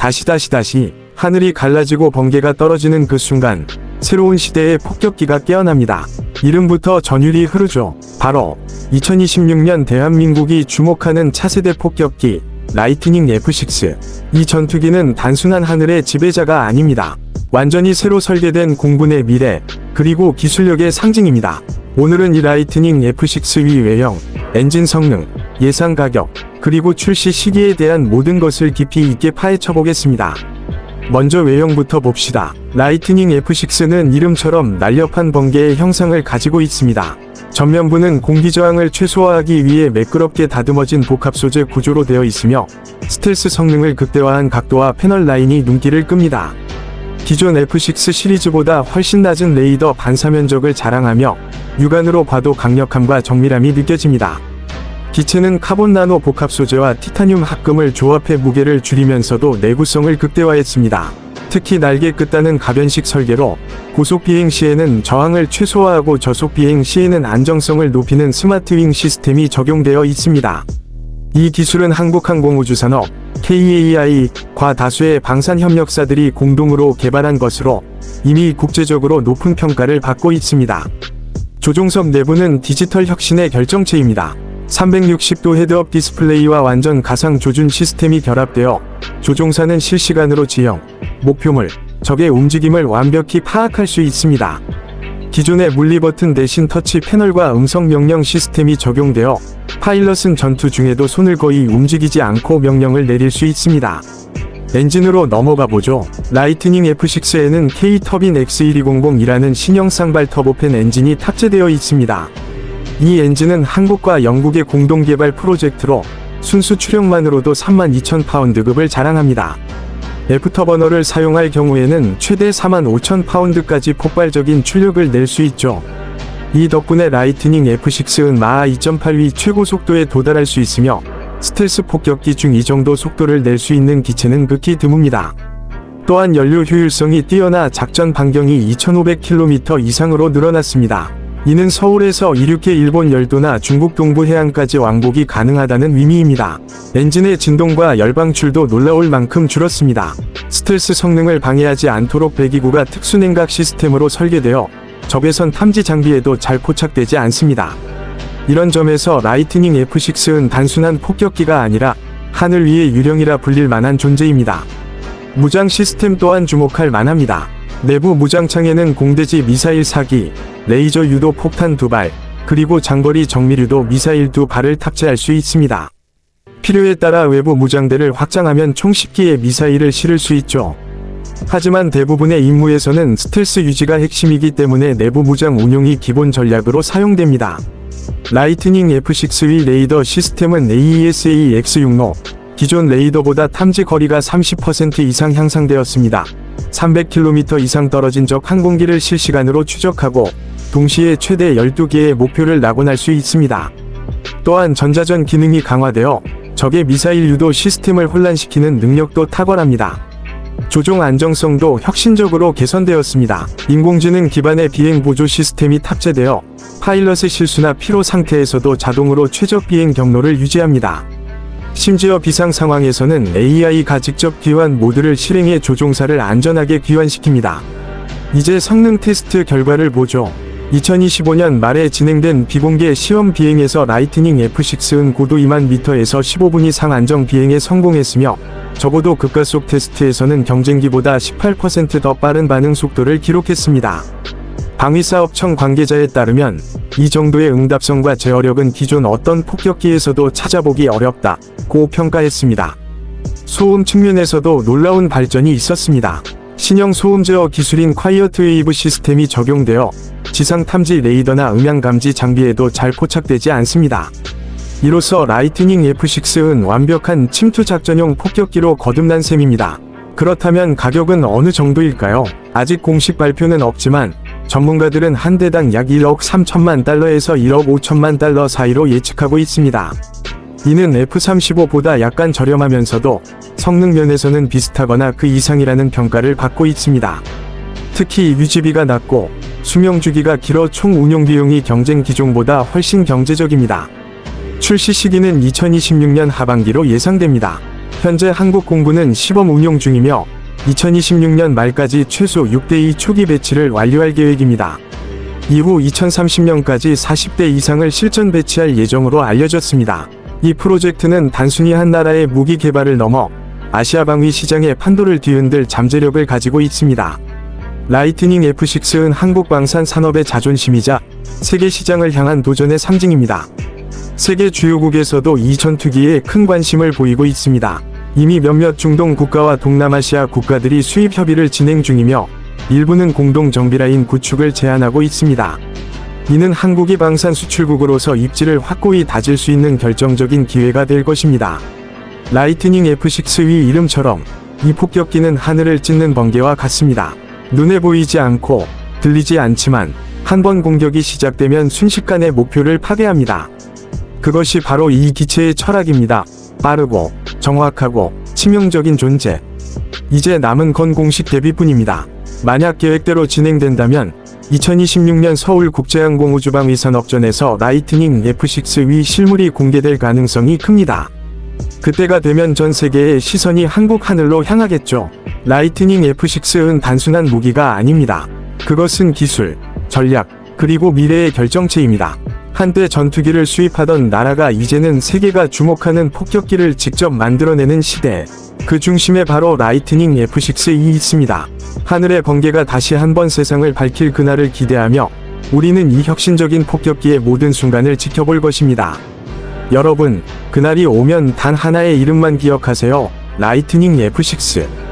다시 다시 다시 하늘이 갈라지고 번개가 떨어지는 그 순간 새로운 시대의 폭격기가 깨어납니다. 이름부터 전율이 흐르죠. 바로 2026년 대한민국이 주목하는 차세대 폭격기 라이트닝 F6. 이 전투기는 단순한 하늘의 지배자가 아닙니다. 완전히 새로 설계된 공군의 미래, 그리고 기술력의 상징입니다. 오늘은 이 라이트닝 F6의 외형, 엔진 성능, 예상 가격, 그리고 출시 시기에 대한 모든 것을 깊이 있게 파헤쳐 보겠습니다. 먼저 외형부터 봅시다. 라이트닝 F6는 이름처럼 날렵한 번개의 형상을 가지고 있습니다. 전면부는 공기 저항을 최소화하기 위해 매끄럽게 다듬어진 복합 소재 구조로 되어 있으며 스텔스 성능을 극대화한 각도와 패널 라인이 눈길을 끕니다. 기존 F6 시리즈보다 훨씬 낮은 레이더 반사 면적을 자랑하며 육안으로 봐도 강력함과 정밀함이 느껴집니다. 기체는 카본 나노 복합 소재와 티타늄 합금을 조합해 무게를 줄이면서도 내구성을 극대화했습니다. 특히 날개 끝단은 가변식 설계로 고속 비행 시에는 저항을 최소화하고 저속 비행 시에는 안정성을 높이는 스마트 윙 시스템이 적용되어 있습니다. 이 기술은 한국항공우주산업, KAI,과 다수의 방산 협력사들이 공동으로 개발한 것으로 이미 국제적으로 높은 평가를 받고 있습니다. 조종석 내부는 디지털 혁신의 결정체입니다. 360도 헤드업 디스플레이와 완전 가상 조준 시스템이 결합되어 조종사는 실시간으로 지형, 목표물, 적의 움직임을 완벽히 파악할 수 있습니다. 기존의 물리 버튼 대신 터치 패널과 음성 명령 시스템이 적용되어 파일럿은 전투 중에도 손을 거의 움직이지 않고 명령을 내릴 수 있습니다. 엔진으로 넘어가 보죠. 라이트닝 F6에는 K-터빈 X1200이라는 신형 쌍발 터보팬 엔진이 탑재되어 있습니다. 이 엔진은 한국과 영국의 공동 개발 프로젝트로 순수 추력만으로도 32,000파운드급을 자랑합니다. 애프터버너를 사용할 경우에는 최대 45,000파운드까지 폭발적인 출력을 낼 수 있죠. 이 덕분에 라이트닝 F6은 마하 2.8위 최고 속도에 도달할 수 있으며 스텔스 폭격기 중 이 정도 속도를 낼 수 있는 기체는 극히 드뭅니다. 또한 연료 효율성이 뛰어나 작전 반경이 2,500km 이상으로 늘어났습니다. 이는 서울에서 이륙해 일본 열도나 중국 동부 해안까지 왕복이 가능하다는 의미입니다. 엔진의 진동과 열방출도 놀라울 만큼 줄었습니다. 스텔스 성능을 방해하지 않도록 배기구가 특수 냉각 시스템으로 설계되어 적외선 탐지 장비에도 잘 포착되지 않습니다. 이런 점에서 라이트닝 F6은 단순한 폭격기가 아니라 하늘 위의 유령이라 불릴 만한 존재입니다. 무장 시스템 또한 주목할 만합니다. 내부 무장창에는 공대지 미사일 사기, 레이저 유도 폭탄 두 발, 그리고 장거리 정밀 유도 미사일 두 발을 탑재할 수 있습니다. 필요에 따라 외부 무장대를 확장하면 총 10기의 미사일을 실을 수 있죠. 하지만 대부분의 임무에서는 스텔스 유지가 핵심이기 때문에 내부 무장 운용이 기본 전략으로 사용됩니다. 라이트닝 F6의 레이더 시스템은 AESA X6로 기존 레이더보다 탐지 거리가 30% 이상 향상되었습니다. 300km 이상 떨어진 적 항공기를 실시간으로 추적하고 동시에 최대 12개의 목표를 낙원할 수 있습니다. 또한 전자전 기능이 강화되어 적의 미사일 유도 시스템을 혼란시키는 능력도 탁월합니다. 조종 안정성도 혁신적으로 개선되었습니다. 인공지능 기반의 비행 보조 시스템이 탑재되어 파일럿의 실수나 피로 상태에서도 자동으로 최적 비행 경로를 유지합니다. 심지어 비상 상황에서는 AI가 직접 귀환 모드를 실행해 조종사를 안전하게 귀환시킵니다. 이제 성능 테스트 결과를 보죠. 2025년 말에 진행된 비공개 시험 비행에서 라이트닝 F6은 고도 2만 미터에서 15분 이상 안정 비행에 성공했으며 적어도 급가속 테스트에서는 경쟁기보다 18%더 빠른 반응 속도를 기록했습니다. 방위사업청 관계자에 따르면 이 정도의 응답성과 제어력은 기존 어떤 폭격기에서도 찾아보기 어렵다 고 평가했습니다. 소음 측면에서도 놀라운 발전이 있었습니다. 신형 소음 제어 기술인 콰이어트 웨이브 시스템이 적용되어 지상 탐지 레이더나 음향 감지 장비에도 잘 포착되지 않습니다. 이로써 라이트닝 F6은 완벽한 침투 작전용 폭격기로 거듭난 셈입니다. 그렇다면 가격은 어느 정도일까요? 아직 공식 발표는 없지만 전문가들은 한 대당 약 1억 3천만 달러에서 1억 5천만 달러 사이로 예측하고 있습니다. 이는 F-35보다 약간 저렴하면서도 성능 면에서는 비슷하거나 그 이상이라는 평가를 받고 있습니다. 특히 유지비가 낮고 수명 주기가 길어 총 운용 비용이 경쟁 기종보다 훨씬 경제적입니다. 출시 시기는 2026년 하반기로 예상됩니다. 현재 한국 공군은 시범 운용 중이며 2026년 말까지 최소 6대2 초기 배치를 완료할 계획입니다. 이후 2030년까지 40대 이상을 실전 배치할 예정으로 알려졌습니다. 이 프로젝트는 단순히 한 나라의 무기 개발을 넘어 아시아 방위 시장의 판도를 뒤흔들 잠재력을 가지고 있습니다. 라이트닝 F6은 한국 방산 산업의 자존심이자 세계 시장을 향한 도전의 상징입니다. 세계 주요국에서도 이 전투기에 큰 관심을 보이고 있습니다. 이미 몇몇 중동 국가와 동남아시아 국가들이 수입 협의를 진행 중이며 일부는 공동 정비라인 구축을 제안하고 있습니다. 이는 한국이 방산 수출국으로서 입지를 확고히 다질 수 있는 결정적인 기회가 될 것입니다. 라이트닝 F6의 이름처럼 이 폭격기는 하늘을 찢는 번개와 같습니다. 눈에 보이지 않고 들리지 않지만 한 번 공격이 시작되면 순식간에 목표를 파괴합니다. 그것이 바로 이 기체의 철학입니다. 빠르고 정확하고 치명적인 존재. 이제 남은 건 공식 데뷔뿐입니다. 만약 계획대로 진행된다면 2026년 서울 국제항공우주방 위산업전에서 라이트닝 F6의 실물이 공개될 가능성이 큽니다. 그때가 되면 전 세계의 시선이 한국 하늘로 향하겠죠. 라이트닝 F6은 단순한 무기가 아닙니다. 그것은 기술, 전략, 그리고 미래의 결정체입니다. 한때 전투기를 수입하던 나라가 이제는 세계가 주목하는 폭격기를 직접 만들어내는 시대. 그 중심에 바로 라이트닝 F6이 있습니다. 하늘의 번개가 다시 한번 세상을 밝힐 그날을 기대하며 우리는 이 혁신적인 폭격기의 모든 순간을 지켜볼 것입니다. 여러분, 그날이 오면 단 하나의 이름만 기억하세요. 라이트닝 F6.